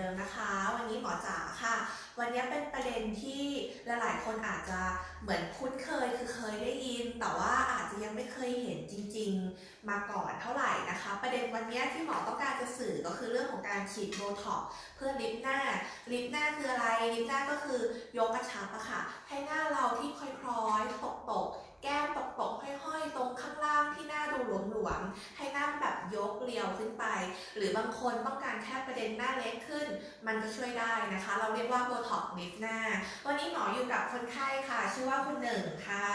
ดิมนะคะ วันนี้หมอจ๋าค่ะ วันนี้เป็นประเด็นที่หลายๆ คนอาจจะเหมือนคุ้นเคยคือเคยได้ยิน แต่ว่าอาจจะยังไม่เคยเห็นจริง ๆ มาก่อนเท่าไหร่นะคะ ประเด็นวันนี้ที่หมอต้องการจะสื่อก็คือเรื่องของการฉีดโบท็อกเพื่อลิฟหน้าลิฟหน้าคืออะไรลิฟหน้าก็คือยกกระชับอะค่ะให้หน้าเราที่คล้อยๆตกๆ แก้มตกๆห้อยๆ ตรงข้างล่างที่หน้าดูหลวมๆ ให้หน้าแบบยกเรียวขึ้นไป หรือบางคนต้องการแค่ประเด็นหน้าเล็กขึ้น มันก็ช่วยได้นะคะ เราเรียกว่าโบท็อกซ์ลิฟหน้า วันนี้หมออยู่กับคนไข้ค่ะ ชื่อว่าคุณหนึ่งค่ะ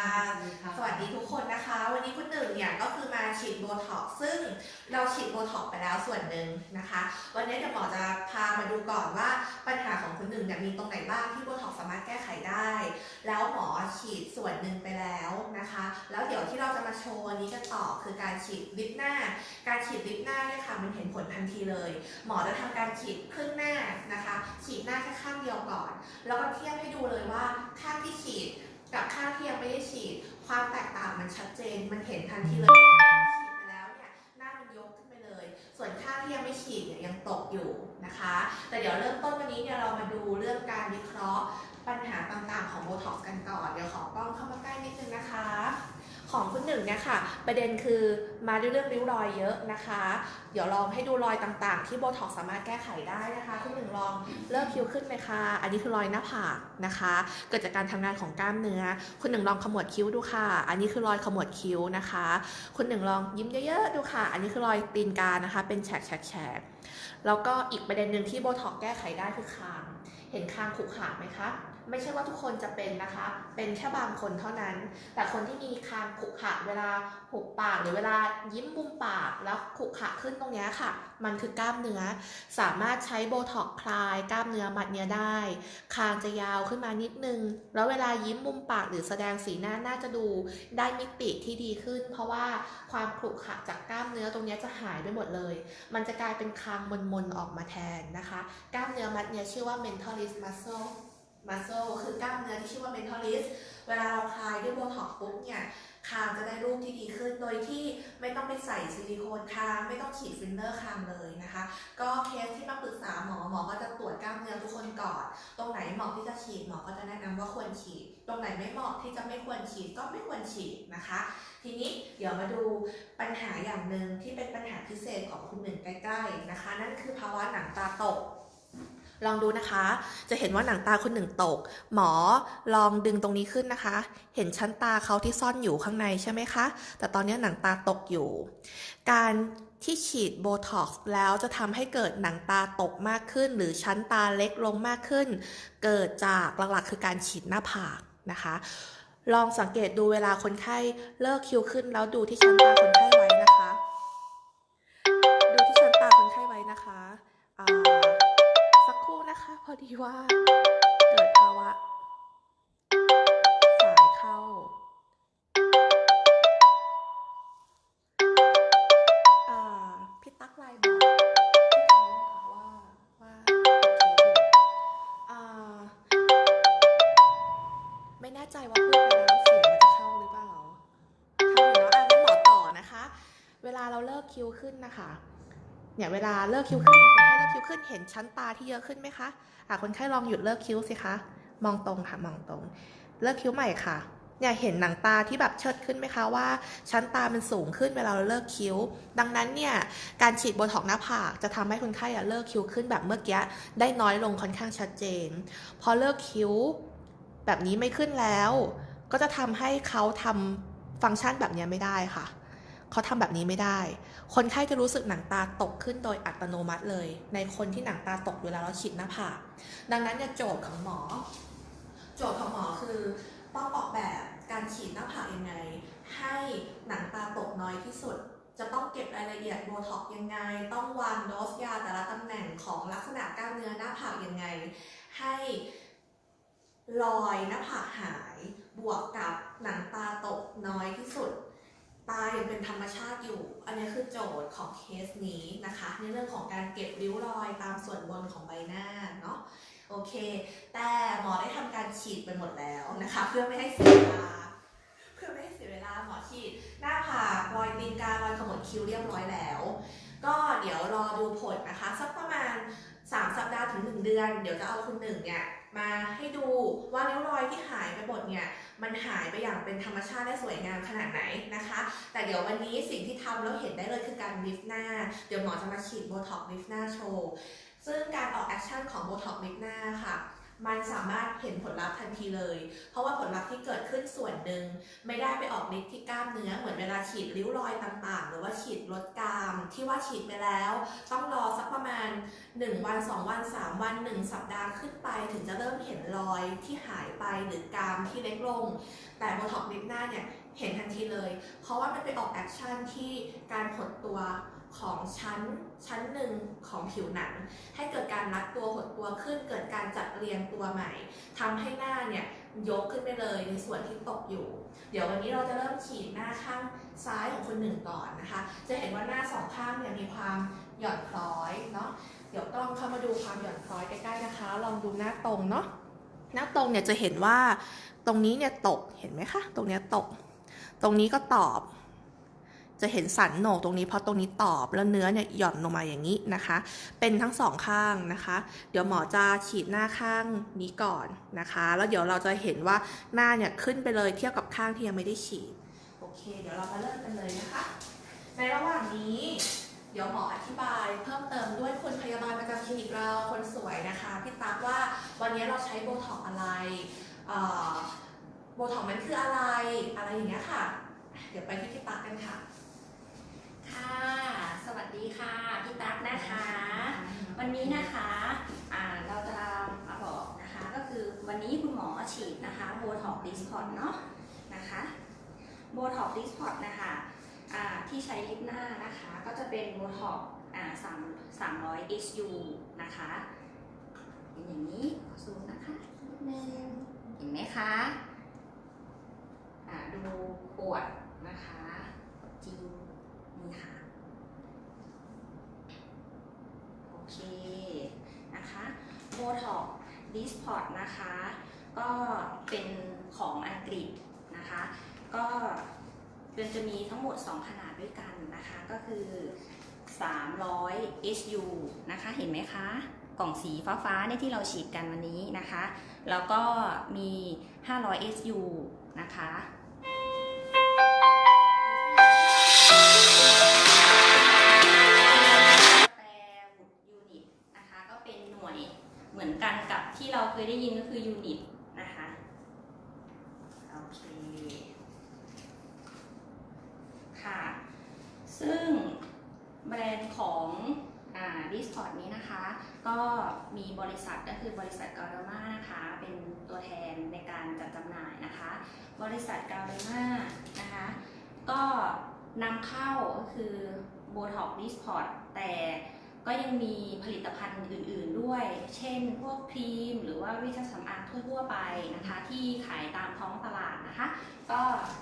สวัสดีทุกคนนะคะ วันนี้คุณหนึ่งเนี่ยก็คือมาฉีดโบท็อกซ์ซึ่งเราฉีดโบท็อกซ์ไปแล้วส่วนหนึ่งนะคะ วันนี้เดี๋ยวหมอจะพามาดูก่อนว่าปัญหาของคุณหนึ่งเนี่ยมีตรงไหนบ้างที่โบท็อกซ์สามารถแก้ไขได้ แล้วหมอฉีดส่วนหนึ่งไปแล้วนะคะ แล้วเดี๋ยวที่เราจะมาโชว์วันนี้กันต่อคือการฉีดลิปหน้า การฉีดลิปหน้าเนี่ยค่ะมันเห็นผลทันทีเลย หมอจะทำการฉีดครึ่งหน้านะคะ ฉีดหน้าแค่ข้างเดียวก่อน แล้วก็เทียบให้ดูเลยว่าข้างที่ฉีด กับข้าที่ยังไม่ได้ฉีด ความแตกต่างมันชัดเจน มันเห็นทันทีเลย ฉีดไปแล้วเนี่ยหน้ามันยกขึ้นไปเลย ส่วนข้าที่ยังไม่ฉีดเนี่ยยังตกอยู่นะคะ แต่เดี๋ยวเริ่มต้นวันนี้เนี่ยเรามาดูเรื่องการวิเคราะห์ ปัญหาต่างๆของโบท็อกซ์กันก่อน เดี๋ยวขอกล้องเข้ามาใกล้นิดนึงนะคะ ของคุณหนึ่งเนี่ยค่ะ ประเด็นคือมาด้วยเรื่องริ้วรอยเยอะนะคะ เดี๋ยวลองให้ดูรอยต่างๆ ที่โบท็อกซ์สามารถแก้ไขได้นะคะ คุณหนึ่งลองเลิกคิ้วขึ้นเลยค่ะอันนี้คือรอยหน้าผากนะคะ เกิดจากการทำงานของกล้ามเนื้อ คุณหนึ่งลองขมวดคิ้วดูค่ะ อันนี้คือรอยขมวดคิ้วนะคะ คุณหนึ่งลองยิ้มเยอะๆดูค่ะ อันนี้คือรอยตีนกานะคะ เป็นแฉกแฉกแฉกแล้วก็อีกประเด็นหนึ่งที่โบท็อกซ์แก้ไขได้คือคาง เห็นคางขรุขระไหมคะ ไม่ใช่ว่าทุกคนจะเป็นนะคะ เป็นแค่บางคนเท่านั้น แต่คนที่มีคางขุขะเวลาหุบปากหรือเวลายิ้มมุมปากแล้วขุขะขึ้นตรงนี้ค่ะ มันคือกล้ามเนื้อ สามารถใช้โบท็อกคลาย กล้ามเนื้อมัดเนี้ยได้ คางจะยาวขึ้นมานิดนึง แล้วเวลายิ้มมุมปากหรือแสดงสีหน้าน่าจะดูได้มิติที่ดีขึ้น เพราะว่าความขุขะจากกล้ามเนื้อตรงนี้จะหายไปหมดเลย มันจะกลายเป็นคางมนๆออกมาแทนนะคะ กล้ามเนื้อมัดเนี้ยชื่อว่า mentalis muscle muscle คือกล้ามเนื้อที่ชื่อว่า mentalis เวลาเราคลายด้วยโบท็อกปุ๊บเนี่ยคางจะได้รูปที่ดีขึ้น โดยที่ไม่ต้องไปใส่ซิลิโคนคางไม่ต้องฉีดฟิลเลอร์คางเลยนะคะ ก็เคสที่มาปรึกษาหมอหมอก็จะตรวจกล้ามเนื้อทุกคนก่อน ตรงไหนเหมาะที่จะฉีดหมอก็จะแนะนำว่าควรฉีด ตรงไหนไม่เหมาะที่จะไม่ควรฉีดก็ไม่ควรฉีดนะคะ ทีนี้เดี๋ยวมาดูปัญหาอย่างหนึ่งที่เป็นปัญหาพิเศษของคุณหนึ่งใกล้ๆนะคะ นั่นคือภาวะหนังตาตก ลองดูนะคะ จะเห็นว่าหนังตาคุณหนึ่งตก หมอลองดึงตรงนี้ขึ้นนะคะ เห็นชั้นตาเขาที่ซ่อนอยู่ข้างในใช่ไหมคะ แต่ตอนนี้หนังตาตกอยู่ การที่ฉีดโบท็อกซ์แล้วจะทำให้เกิดหนังตาตกมากขึ้น หรือชั้นตาเล็กลงมากขึ้น เกิดจากหลักๆ คือการฉีดหน้าผากนะคะ ลองสังเกตดูเวลาคนไข้เลิกคิ้วขึ้นแล้วดูที่ชั้นตาคนไข้ไว้ นะคะพอดีว่า เกิดภาวะ สายเข้า อ่าพี่ตั๊กไลน์บอกพี่ไทยนะคะว่าว่าโอเคอยู่อ่า ไม่แน่ใจว่าพูดไปแล้วเสียงมันจะเข้าหรือเปล่าเข้าอยู่เนาะอะงั้นหมอต่อนะคะ เวลาเราเลิกคิวขึ้นนะคะ เนี่ยเวลาเลิกคิ้วขึ้นคนไข้เลิกคิ้วขึ้นเห็นชั้นตาที่เยอะขึ้นไหมคะอะคนไข้ลองหยุดเลิกคิ้วสิคะ มองตรงค่ะมองตรง เลิกคิ้วใหม่ค่ะเนี่ยเห็นหนังตาที่แบบเชิดขึ้นไหมคะว่า ชั้นตามันสูงขึ้นเวลาเราเลิกคิ้ว ดังนั้นเนี่ยการฉีดโบท็อกซ์หน้าผากจะทำให้คนไข้อะเลิกคิ้วขึ้นแบบเมื่อกี้ได้น้อยลงค่อนข้างชัดเจน พอเลิกคิ้วแบบนี้ไม่ขึ้นแล้ว ก็จะทำให้เขาทำฟังก์ชันแบบนี้ไม่ได้ค่ะ เขาทำแบบนี้ไม่ได้ คนไข้จะรู้สึกหนังตาตกขึ้นโดยอัตโนมัติเลย ในคนที่หนังตาตกเวลาเราฉีดหน้าผากดังนั้นเนี่ยโจทย์ของหมอ โจทย์ของหมอคือต้องออกแบบการฉีดหน้าผากยังไง ให้หนังตาตกน้อยที่สุด จะต้องเก็บรายละเอียดโบท็อกยังไง ต้องวางโดสยาแต่ละตำแหน่งของลักษณะกล้ามเนื้อหน้าผากยังไง ให้รอยหน้าผากหาย บวกกับหนังตาตกน้อยที่สุด ตายังเป็นธรรมชาติอยู่ อันนี้คือโจทย์ของเคสนี้นะคะ ในเรื่องของการเก็บริ้วรอยตามส่วนบนของใบหน้าเนาะโอเค แต่หมอได้ทำการฉีดไปหมดแล้วนะคะ เพื่อไม่ให้เสียเวลา เพื่อไม่ให้เสียเวลาหมอฉีดหน้าผากรอยตีนการอยขมวดคิ้วเรียบร้อยแล้ว ก็เดี๋ยวเดี๋ยวรอดูผลนะคะ สักประมาณ 3 สัปดาห์ถึง 1 เดือน เดี๋ยวจะเอาคุณหนึ่งเนี่ย มาให้ดูว่าริ้วรอยที่หายไปหมดเนี่ยมันหายไปอย่างเป็นธรรมชาติและสวยงามขนาดไหนนะคะ แต่เดี๋ยววันนี้สิ่งที่ทำแล้วเห็นได้เลยคือการลิฟต์หน้า เดี๋ยวหมอจะมาฉีดโบท็อกลิฟต์หน้าโชว์ ซึ่งการออกแอคชั่นของโบท็อกลิฟต์หน้าค่ะ มันสามารถเห็นผลลัพธ์ทันทีเลย เพราะว่าผลลัพธ์ที่เกิดขึ้นส่วนหนึ่งไม่ได้ไปออกฤทธิ์ที่กล้ามเนื้อเหมือนเวลาฉีดริ้วรอยต่างๆ หรือว่าฉีดลดกราม ที่ว่าฉีดไปแล้ว ต้องรอสักประมาณ 1 วัน 2 วัน 3 วัน 1 สัปดาห์ขึ้นไป ถึงจะเริ่มเห็นรอยที่หายไปหรือกรามที่เล็กลง แต่โบท็อกลิปหน้าเนี่ยเห็นทันทีเลย เพราะว่ามันไปออกแอคชั่นที่การหดตัว ของชั้นชั้นหนึ่งของผิวหนัง ให้เกิดการรัดตัวหดตัวขึ้น เกิดการจัดเรียงตัวใหม่ทำให้หน้าเนี่ยยกขึ้นไปเลยในส่วนที่ตกอยู่ เดี๋ยววันนี้เราจะเริ่มฉีดหน้าข้างซ้ายของคนหนึ่งก่อนนะคะ จะเห็นว่าหน้าสองข้างเนี่ยมีความหย่อนคล้อยเนาะเดี๋ยวกล้องเข้ามาดูความหย่อนคล้อยใกล้ๆนะคะ ลองดูหน้าตรงเนาะหน้าตรงเนี่ยจะเห็นว่าตรงนี้เนี่ยตกเห็นไหมคะ ตรงเนี้ยตก ตรงนี้ก็ตอบ จะเห็นสันโหนกตรงนี้เพราะตรงนี้ตอบแล้วเนื้อเนี่ยหย่อนลงมาอย่างนี้นะคะ เป็นทั้งสองข้างนะคะ เดี๋ยวหมอจะฉีดหน้าข้างนี้ก่อนนะคะ แล้วเดี๋ยวเราจะเห็นว่าหน้าเนี่ยขึ้นไปเลยเทียบกับข้างที่ยังไม่ได้ฉีดโอเค เดี๋ยวเรามาเริ่มกันเลยนะคะ ในระหว่างนี้ เดี๋ยวหมออธิบายเพิ่มเติมด้วยคนพยาบาลประจำคลินิกเราคนสวยนะคะพี่ตั๊กว่าวันนี้เราใช้โบท็อกอะไรโบท็อกมันคืออะไรอะไรอย่างเงี้ยค่ะ เดี๋ยวไปที่พี่ตั๊กกันค่ะ ค่ะ สวัสดีค่ะพี่ตั๊กนะคะ วันนี้นะคะอ่าเราจะมาบอกนะคะก็คือวันนี้คุณหมอฉีดนะคะโบท็อกดิสพอตเนาะนะคะโบท็อกดิสพอตนะคะอ่าที่ใช้ลิปหน้านะคะก็จะเป็นโบท็อกอ่าสามสามร้อย HU นะคะเป็นอย่างนี้ขอซูมนะคะนิดนึงเห็นไหมคะอ่าดูปวดนะคะจริง นี่ค่ะ โอเคนะคะโบ ท็อกดิสพอร์ตนะคะ ก็เป็นของอังกฤษนะคะ ก็เป็นจะมีทั้งหมด 2 ขนาดด้วยกันนะคะ ก็คือ 300 HU นะคะ เห็นไหมคะ กล่องสีฟ้าๆเนี่ยที่เราฉีดกันวันนี้นะคะ แล้วก็มี 500 SU นะคะ เราเคยได้ยินก็คือยูนิตนะคะโอเคค่ะ ซึ่งแบรนด์ของดิสพอร์ตนี้นะคะ ก็มีบริษัทก็คือบริษัทกา r มานะคะ เป็นตัวแทนในการจัดจำหน่ายนะคะ บริษัทกา r มานะคะ ก็นำเข้าก็คือโบท็อกดิสพอร์ตแต่ ก็ยังมีผลิตภัณฑ์อื่น ๆด้วย เช่น พวกครีม หรือว่าวิชาสำอางทั่วๆไปนะคะ ที่ขายตามท้องตลาดนะคะ ก็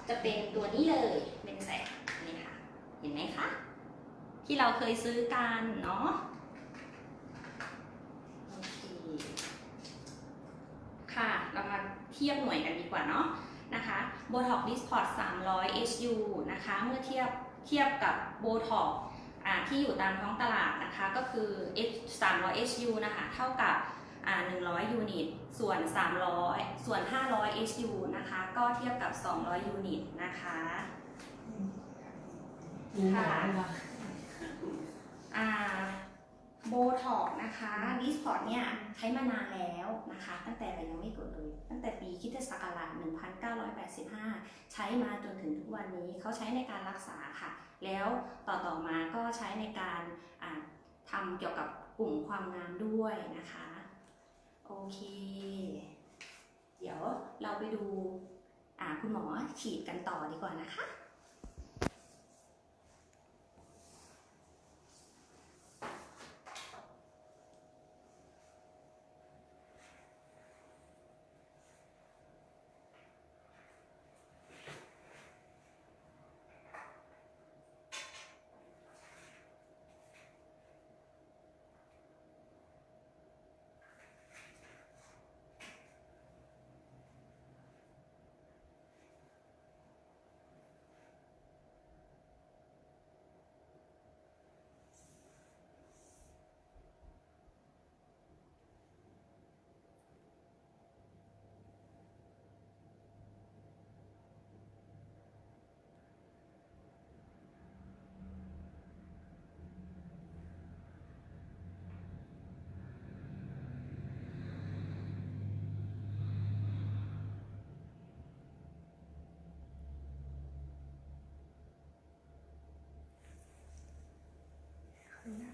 จะเป็นตัวนี้เลยเป็นแสงนี่ค่ะ เห็นไหมคะ ที่เราเคยซื้อกันเนาะโอเคค่ะ เรามาเทียบหน่วยกันดีกว่าเนาะนะคะ Botox Dysport 300 HU นะคะ เมื่อเทียบเทียบกับ Botox อ่า ที่อยู่ตามท้องตลาดนะคะก็คือ H 300 HU นะคะเท่ากับอ่า100 ยูนิต ส่วน 300 ส่วน 500 HU นะคะ ก็เทียบกับ 200 ยูนิตนะคะค่ะอ่า โบท็อกนะคะดิสพอร์ตเนี่ยใช้มานานแล้วนะคะ ตั้งแต่เรายังไม่เกิดเลย ตั้งแต่ปีคริดศักราช1985 ใช้มาจนถึงทุกวันนี้เขาใช้ในการรักษาค่ะ แล้วต่อต่อมาก็ใช้ในการอ่าทำเกี่ยวกับกลุ่มความงามด้วยนะคะ โอเค เดี๋ยวเราไปดูอ่าคุณหมอฉีดกันต่อดีกว่านะคะ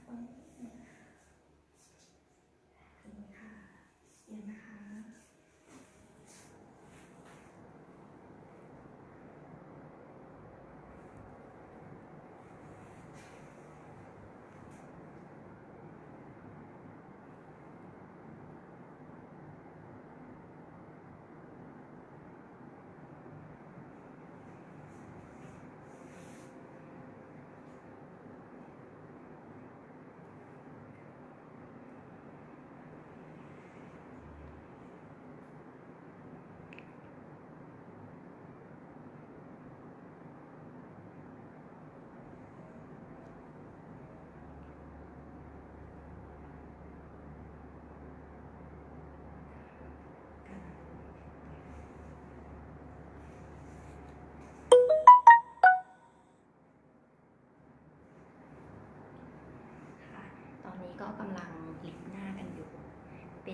Thank you.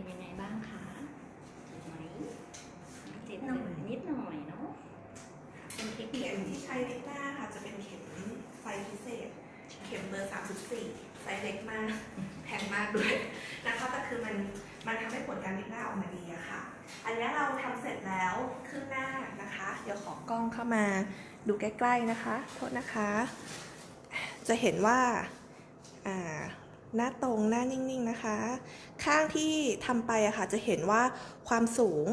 ยังไงบ้างคะเจ็บไหมเจ็บหน่อยนิดหน่อยเนาะค่ะเป็นเทคนิคเข็มที่ใช้ลิปหน้าค่ะ จะเป็นเข็มไฟพิเศษ เข็มเบอร์ 34 ไซส์เล็กมากแพงมากด้วยนะคะแต่คือมันมันทำให้ผลการลิปหน้าออกมาดีอะค่ะ อันนี้เราทำเสร็จแล้วครึ่งหน้านะคะ เดี๋ยวขอกล้องเข้ามาดูใกล้ ๆนะคะ โทษนะคะ จะเห็นว่าอ่า หน้าตรงหน้านิ่งๆนะคะ ข้างที่ทำไปอะค่ะจะเห็นว่าความสูง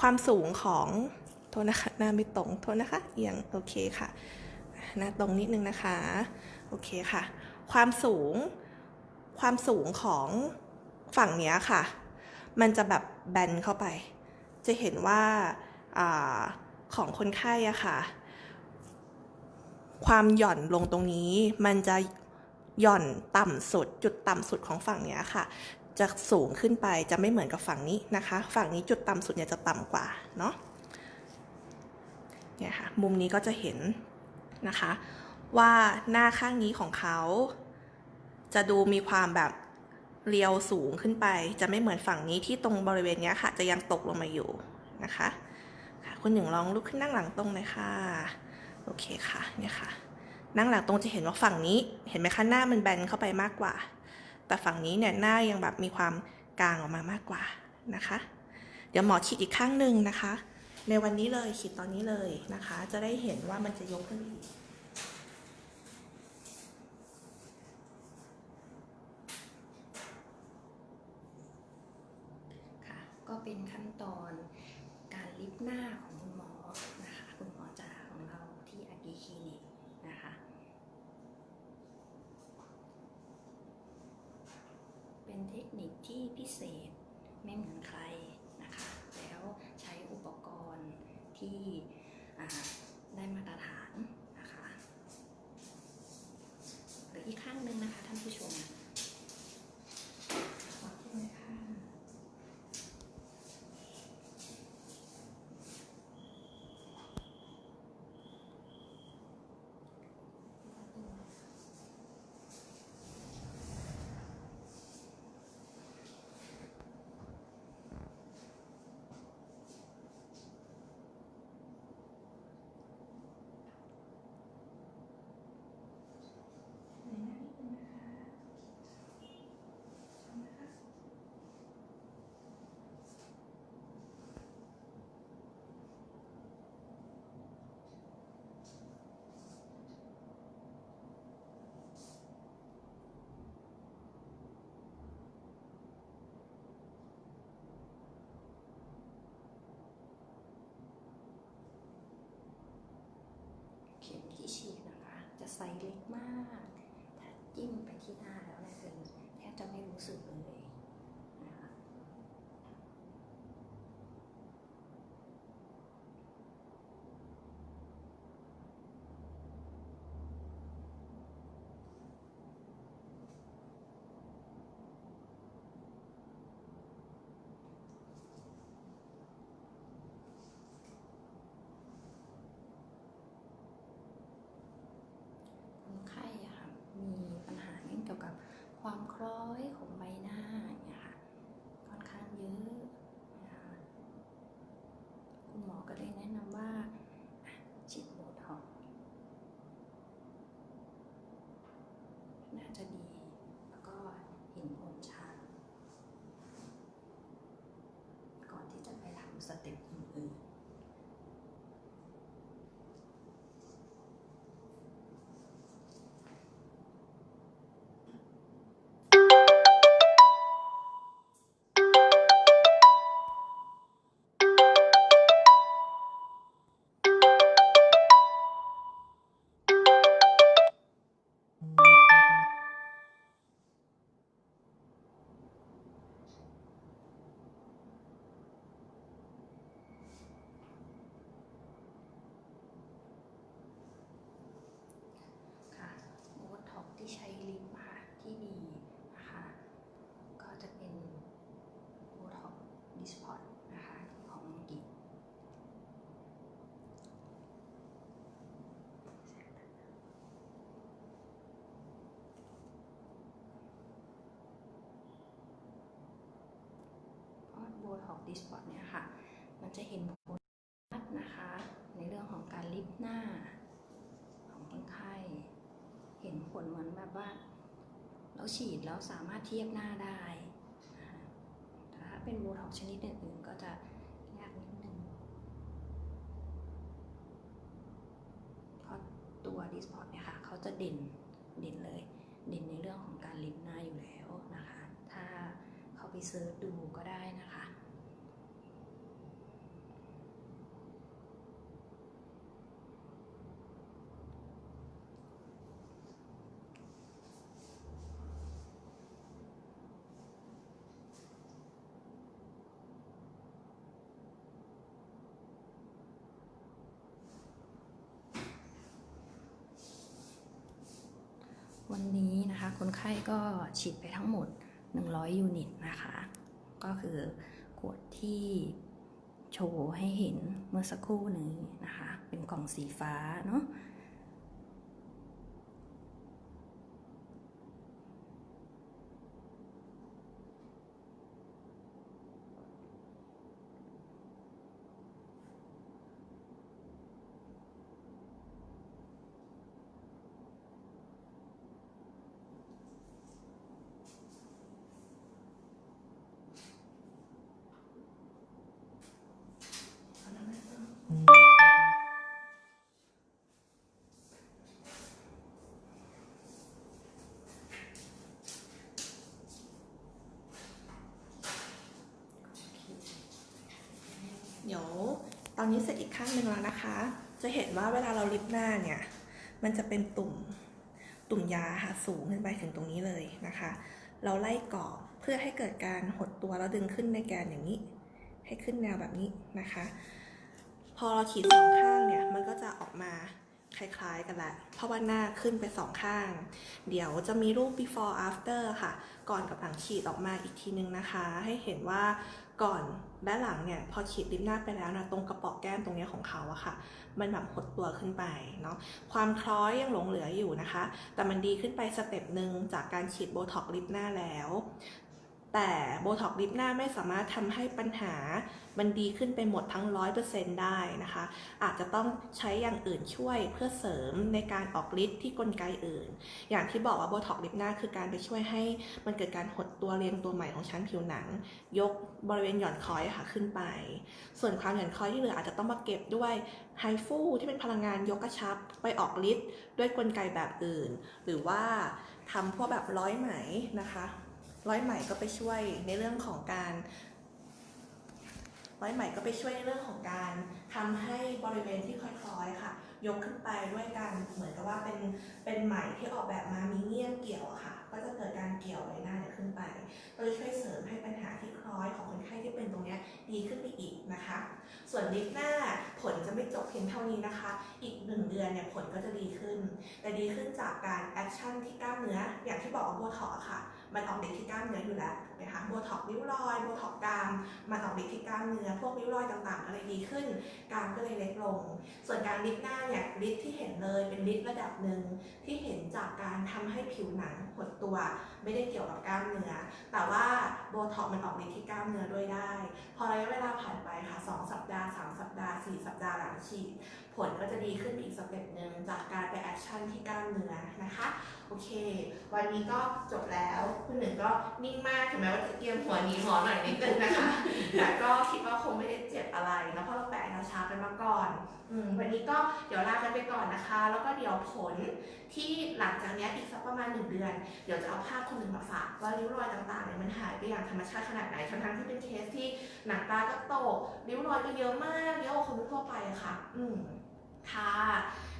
ความสูงของโทษนะคะหน้าไม่ตรงโทษนะคะ เอียงโอเคค่ะ หน้าตรงนิดนึงนะคะโอเคค่ะ ความสูง ความสูงของฝั่งเนี้ยค่ะ มันจะแบบแบนเข้าไป จะเห็นว่าอาของคนไข้อะค่ะ ความหย่อนลงตรงนี้มันจะ หย่อนต่ำสุด จุดต่ำสุดของฝั่งเนี้ยค่ะ จะสูงขึ้นไปจะไม่เหมือนกับฝั่งนี้นะคะ ฝั่งนี้จุดต่ำสุดเนี่ยจะต่ำกว่าเนาะเนี่ยค่ะมุมนี้ก็จะเห็นนะคะ ว่าหน้าข้างนี้ของเขา จะดูมีความแบบเรียวสูงขึ้นไป จะไม่เหมือนฝั่งนี้ที่ตรงบริเวณเนี้ยค่ะ จะยังตกลงมาอยู่นะคะค่ะคุณหนึ่งลองลุกขึ้นนั่งหลังตรงเลยค่ะ โอเคค่ะเนี่ยค่ะ นั่งหลังตรงจะเห็นว่าฝั่งนี้ เห็นไหมคะหน้ามันแบนเข้าไปมากกว่า แต่ฝั่งนี้เนี่ยหน้ายังแบบมีความกลางออกมามากกว่านะคะ เดี๋ยวหมอฉีดอีกข้างหนึ่งนะคะ ในวันนี้เลยฉีดตอนนี้เลยนะคะ จะได้เห็นว่ามันจะยกขึ้นอีกค่ะก็เป็นขั้นตอนการลิปหน้าของคุณหมอนะคะ คุณหมอจ๋าของเราที่อากีคลินิกนะคะ เป็นเทคนิคที่พิเศษไม่เหมือนใครนะคะ แล้วใช้อุปกรณ์ที่อ่าได้มาตรฐานนะคะหรืออีกข้างหนึ่งนะคะท่านผู้ชม ขอบคุณค่ะ เข็มที่ฉีดนะคะ จะไซส์ เล็กมาก ถ้าจิ้มไปที่หน้าแล้วเนี่ยคือแทบจะไม่รู้สึกเลย ดิสพอร์ตเนี่ยค่ะ มันจะเห็นผลชัดนะคะ ในเรื่องของการลิฟหน้า ของคนไข้ เห็นผลเหมือนแบบว่า เราฉีดแล้วสามารถเทียบหน้าได้ถ้าเป็นโบท็อกชนิดอื่นๆก็จะยากนิดนึงเพราะตัวดิสพอร์ตเนี่ยค่ะเขาจะเด่นเด่นเลยเด่นในเรื่องของการลิฟหน้าอยู่แล้วนะคะ ถ้าเขาไปเซิร์ชดูก็ได้นะคะ วันนี้นะคะคนไข้ก็ฉีดไปทั้งหมด 100 ยูนิตนะคะ ก็คือขวดที่โชว์ให้เห็นเมื่อสักครู่นี้นะคะ เป็นกล่องสีฟ้าเนาะ เดี๋ยวตอนนี้เสร็จอีกข้างหนึ่งแล้วนะคะ จะเห็นว่าเวลาเราลิฟต์หน้าเนี่ย มันจะเป็นตุ่มตุ่มยาค่ะสูงขึ้นไปถึงตรงนี้เลยนะคะ เราไล่กรอบเพื่อให้เกิดการหดตัวแล้วดึงขึ้นในแกนอย่างนี้ ให้ขึ้นแนวแบบนี้นะคะ พอเราฉีดสองข้างเนี่ย มันก็จะออกมาคล้ายๆกันแหละ เพราะว่าหน้าขึ้นไปสองข้าง เดี๋ยวจะมีรูป before after ค่ะ ก่อนกับหลังฉีดออกมาอีกทีนึงนะคะ ให้เห็นว่า ก่อนและหลังเนี่ยพอฉีดลิปหน้าไปแล้วนะตรงกระป๋อแก้มตรงเนี้ยของเขาอะค่ะ มันแบบหดตัวขึ้นไปเนาะความคล้อยยังหลงเหลืออยู่นะคะ แต่มันดีขึ้นไปสเต็ปหนึ่งจากการฉีดโบท็อกลิปหน้าแล้ว แต่โบท็อกลิปหน้าไม่สามารถทำให้ปัญหามันดีขึ้นไปหมดทั้ง 100%ได้นะคะ อาจจะต้องใช้อย่างอื่นช่วยเพื่อเสริมในการออกฤทธิ์ที่กลไกอื่น อย่างที่บอกว่าโบท็อกลิปหน้าคือการไปช่วยให้มันเกิดการหดตัวเรียงตัวใหม่ของชั้นผิวหนัง ยกบริเวณหย่อนคอยอะค่ะขึ้นไป ส่วนความหย่อนคอยที่เหลืออาจจะต้องมาเก็บด้วยไฮฟูที่เป็นพลังงานยกกระชับไปออกฤทธิ์ด้วยกลไกแบบอื่น หรือว่าทำพวกแบบร้อยไหมนะคะ ร้อยไหมก็ไปช่วยในเรื่องของการร้อยไหมก็ไปช่วยในเรื่องของการทำให้บริเวณที่คล้อยๆค่ะ ยกขึ้นไปด้วยการเหมือนกับว่าเป็นเป็นไหมที่ออกแบบมามีเงี้ยงเกี่ยวค่ะ ก็จะเกิดการเกี่ยวใบหน้าเนี่ยขึ้นไปก็จะช่วยเสริมให้ปัญหาที่คล้อยของคนไข้ที่เป็นตรงเนี้ยดีขึ้นไปอีกนะคะ ส่วนลิฟหน้าผลจะไม่จบเพียงเท่านี้นะคะ อีกหนึ่งเดือนเนี่ยผลก็จะดีขึ้น แต่ดีขึ้นจากการแอคชั่นที่กล้ามเนื้ออย่างที่บอกว่าโบท็อกซ์อค่ะ มันออกฤทธิ์ที่กล้ามเนื้ออยู่แล้วถูกไหมคะโบท็อกซ์ริ้วรอยโบท็อกกรามมันออกฤทธิ์ที่กล้ามเนื้อพวกริ้วรอยต่างๆก็เลยดีขึ้นกรามก็เลยเล็กลง ส่วนการลิฟหน้าเนี่ยฤทธิ์ที่เห็นเลยเป็นฤทธิ์ระดับหนึ่งที่เห็นจากการทำให้ผิวหนังหดตัว ไม่ได้เกี่ยวกับกล้ามเนื้อแต่ว่าโบท็อกมันออกฤทธิ์ที่กล้ามเนื้อด้วยได้ พอระยะเวลาผ่านไปค่ะ2สัปดาห์3สัปดาห์4สัปดาห์หลังฉีด ผลก็จะดีขึ้นอีกสเต็ปหนึ่งจากการไปแอคชั่นที่กล้ามเนื้อนะคะ โอเค วันนี้ก็จบแล้วคุณหนึ่งก็นิ่งมากถึงแม้ว่าจะเกียมหัวหนีหมอหน่อยนิดนึงนะคะ แต่ก็คิดว่าคงไม่ได้เจ็บอะไรนะเพราะเราแปะนาชากันมาก่อนอืมวันนี้ก็เดี๋ยวลากันไปก่อนนะคะ แล้วก็เดี๋ยวผลที่หลังจากเนี้ยอีกสักประมาณหนึ่งเดือน เดี๋ยวจะเอาภาพคนหนึ่งมาฝากว่าริ้วรอยต่างๆเนี่ยมันหายไปอย่างธรรมชาติขนาดไหนทั้งๆที่เป็นเคสที่หนังตาก็ตกริ้วรอยก็เยอะมากเยอะกว่าคนทั่วไปอะค่ะ อืม ค่ะ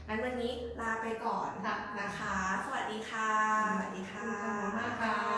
งั้นวันนี้ลาไปก่อนนะคะ สวัสดีค่ะ สวัสดีค่ะขอบคุณมากค่ะ